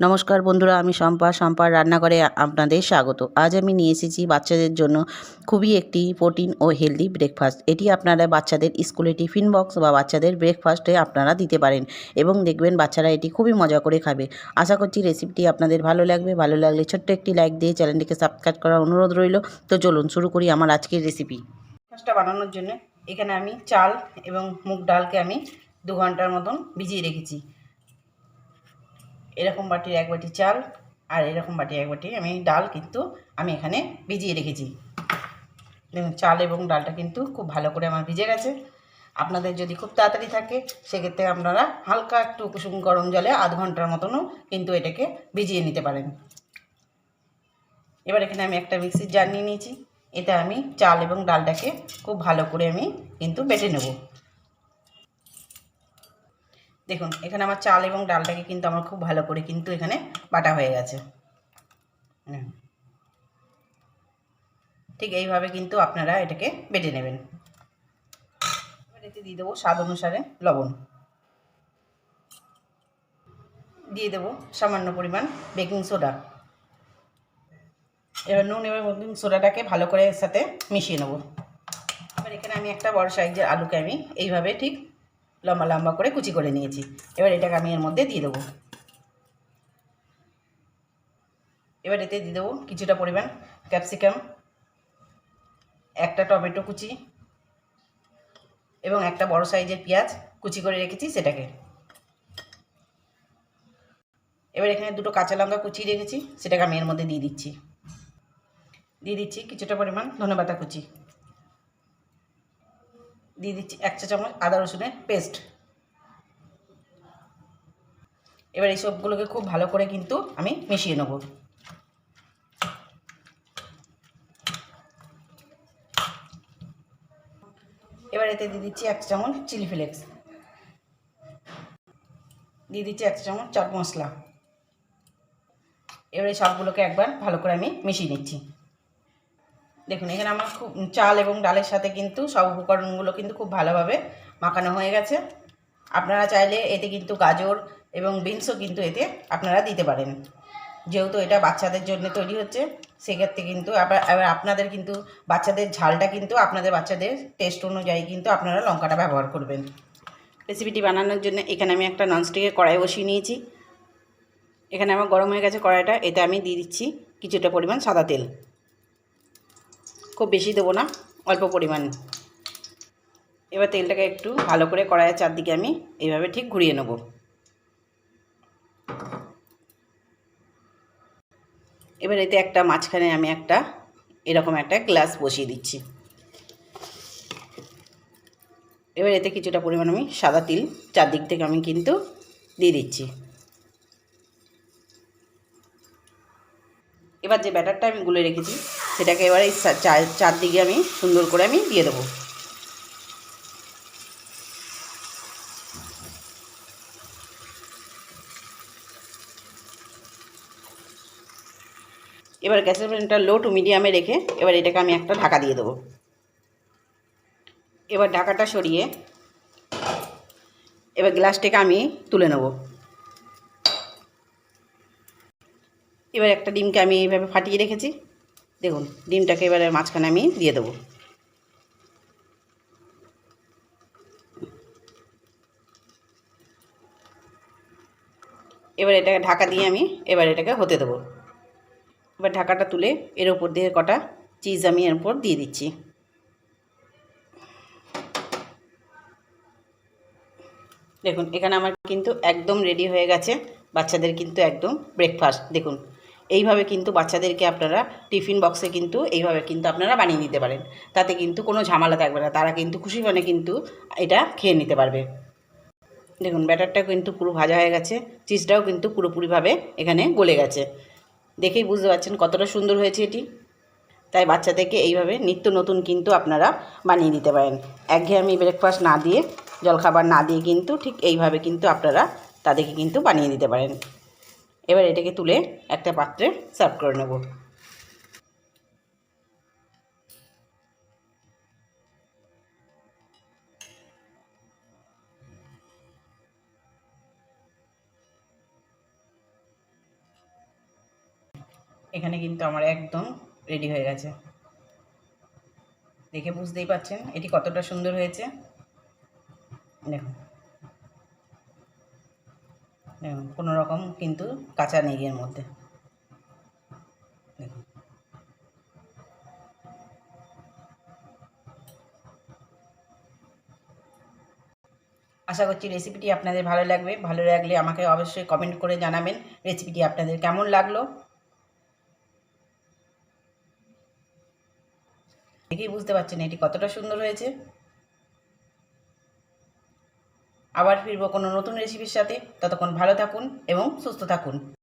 নমস্কার বন্ধুরা, আমি শম্পা। শম্পার রান্নাঘরে আপনাদের স্বাগত। আজ আমি নিয়ে এসেছি বাচ্চাদের জন্য খুবই একটি প্রোটিন ও হেলদি ব্রেকফাস্ট। এটি আপনারা বাচ্চাদের স্কুলে টিফিন বক্স বা বাচ্চাদের ব্রেকফাস্টে আপনারা দিতে পারেন এবং দেখবেন বাচ্চারা এটি খুবই মজা করে খাবে। আশা করছি রেসিপিটি আপনাদের ভালো লাগবে। ভালো লাগলে ছোট্ট একটি লাইক দিয়ে চ্যানেলটিকে সাবস্ক্রাইব করার অনুরোধ রইল। তো চলুন শুরু করি আমার আজকের রেসিপি। ব্রেকফাস্টটা বানানোর জন্য এখানে আমি চাল এবং মুগ ডালকে আমি দু ঘণ্টার মতন ভিজিয়ে রেখেছি। এরকম বাটির এক বাটি চাল আর এরকম বাটি এক বাটি আমি ডাল কিন্তু আমি এখানে ভিজিয়ে রেখেছি। দেখুন, চাল এবং ডালটা কিন্তু খুব ভালো করে আমার ভিজে গেছে। আপনাদের যদি খুব তাড়াতাড়ি থাকে, সেক্ষেত্রে আপনারা হালকা একটু কুসুম গরম জলে আধ ঘণ্টার মতনও কিন্তু এটাকে ভিজিয়ে নিতে পারেন। এবার এখানে আমি একটা মিক্সির জার নিয়ে নিয়েছি। এতে আমি চাল এবং ডালটাকে খুব ভালো করে আমি কিন্তু বেটে নেব। দেখুন, এখানে আমার চাল এবং ডালটাকে কিন্তু আমার খুব ভালো করে কিন্তু এখানে বাটা হয়ে গেছে। ঠিক এইভাবে কিন্তু আপনারা এটাকে বেটে নেবেন। এবার এতে দিয়ে দেবো স্বাদ অনুসারে লবণ। দিয়ে দেবো সামান্য পরিমাণ বেকিং সোডা। এবার নুন এবং বেকিং সোডাটাকে ভালো করে এর সাথে মিশিয়ে নেব। এবার এখানে আমি একটা বড় সাইজের আলুকে আমি এইভাবে ঠিক লম্বা লম্বা করে কুচি করে নিয়েছি। এবার এটাকে আমি এর মধ্যে দিয়ে দেবো। এবার এতে দিয়ে দেবো কিছুটা পরিমাণ ক্যাপসিকাম, একটা টমেটো কুচি এবং একটা বড় সাইজের পেঁয়াজ কুচি করে রেখেছি সেটাকে। এবার এখানে দুটো কাঁচা লঙ্কা কুচিয়ে রেখেছি, সেটাকে আমি এর মধ্যে দিয়ে দিচ্ছি। দিয়ে দিচ্ছি কিছুটা পরিমাণ ধনেপাতা কুচি। দিয়ে দিচ্ছি এক চা চামচ আদা রসুনের পেস্ট এবার এই সবগুলোকে খুব ভালো করে কিন্তু আমি মিশিয়ে নেব। এবার এতে দিয়ে দিচ্ছি এক চামচ চিলি ফ্লেক্স দিয়ে দিচ্ছি এক চামচ চাট মশলা। এবার এই সবগুলোকে একবার ভালো করে আমি মিশিয়ে নিচ্ছি। দেখুন, এখানে আমার খুব চাল এবং ডালের সাথে কিন্তু সব উপকরণগুলো কিন্তু খুব ভালোভাবে মাখানো হয়ে গেছে। আপনারা চাইলে এতে কিন্তু গাজর এবং বিনসও কিন্তু এতে আপনারা দিতে পারেন। যেহেতু এটা বাচ্চাদের জন্য তৈরি হচ্ছে, সেক্ষেত্রে কিন্তু আবার আপনাদের কিন্তু বাচ্চাদের ঝালটা কিন্তু আপনাদের বাচ্চাদের টেস্ট অনুযায়ী কিন্তু আপনারা লঙ্কাটা ব্যবহার করবেন। রেসিপিটি বানানোর জন্য এখানে আমি একটা ননস্টিকের কড়াই বসিয়ে নিয়েছি। এখানে আমার গরম হয়ে গেছে কড়াইটা, এতে আমি দিয়ে দিচ্ছি কিছুটা পরিমাণ সাদা তেল। খুব বেশি দেবো না, অল্প পরিমাণ। এবার তেলটাকে একটু ভালো করে কড়াইয়ের চারদিকে আমি এইভাবে ঠিক ঘুরিয়ে নেব। এবার এতে একটা মাঝখানে আমি একটা এরকম একটা গ্লাস বসিয়ে দিচ্ছি। এবার এতে কিছুটা পরিমাণ আমি সাদা তিল চারদিক থেকে আমি কিন্তু দিয়ে দিচ্ছি। এবার যে ব্যাটারটা আমি গুলে রেখেছি, সেটাকে এবার এই চারদিকে আমি সুন্দর করে আমি দিয়ে দেবো। এবার গ্যাসের ফ্লেমটা লো টু মিডিয়ামে রেখে এবার এটাকে আমি একটা ঢাকা দিয়ে দেবো। এবার ঢাকাটা সরিয়ে এবার গ্লাসটাকে আমি তুলে নেব। এবার একটা ডিমকে আমি এইভাবে ফাটিয়ে রেখেছি। দেখুন, ডিমটাকে এবারে মাঝখানে আমি দিয়ে দেবো। এবার এটাকে ঢাকা দিয়ে আমি এবার এটাকে হতে দেবো। এবার ঢাকাটা তুলে এর ওপর দিয়ে কটা চিজ আমি এর উপর দিয়ে দিচ্ছি। দেখুন, এখানে আমার কিন্তু একদম রেডি হয়ে গেছে। বাচ্চাদের কিন্তু একদম ব্রেকফাস্ট দেখুন। এইভাবে কিন্তু বাচ্চাদেরকে আপনারা টিফিন বক্সে কিন্তু এইভাবে কিন্তু আপনারা বানিয়ে নিতে পারেন। তাতে কিন্তু কোনো ঝামেলা থাকবে না। তারা কিন্তু খুশি মনে কিন্তু এটা খেয়ে নিতে পারবে। দেখুন, ব্যাটারটা কিন্তু পুরো ভাজা হয়ে গেছে। চিজটাও কিন্তু পুরোপুরিভাবে এখানে গলে গেছে। দেখেই বুঝতে পারছেন কতটা সুন্দর হয়েছে এটি। তাই বাচ্চাদেরকে এইভাবে নিত্য নতুন কিন্তু আপনারা বানিয়ে দিতে পারেন। একঘেয়েমি ব্রেকফাস্ট না দিয়ে, জলখাবার না দিয়ে কিন্তু ঠিক এইভাবে কিন্তু আপনারা তাদেরকে কিন্তু বানিয়ে দিতে পারেন। এবার এটাকে তুলে একটা পাত্রে সার্ভ করে নেব। এখানে কিন্তু আমার একদম রেডি হয়ে গেছে। দেখে বুঝতেই পাচ্ছেন এটি কতটা সুন্দর হয়েছে। দেখুন। কোনো রকম কিন্তু কাঁচা নেই এর মধ্যে। দেখুন। আশা করছি রেসিপিটি আপনাদের ভালো লাগবে। ভালো লাগলে আমাকে অবশ্যই কমেন্ট করে জানাবেন রেসিপিটি আপনাদের কেমন লাগল। দেখেই বুঝতে পারছেন এটি কতটা সুন্দর হয়েছে। আবার ফিরবো কোনো নতুন রেসিপির সাথে। ততক্ষণ ভালো থাকুন এবং সুস্থ থাকুন।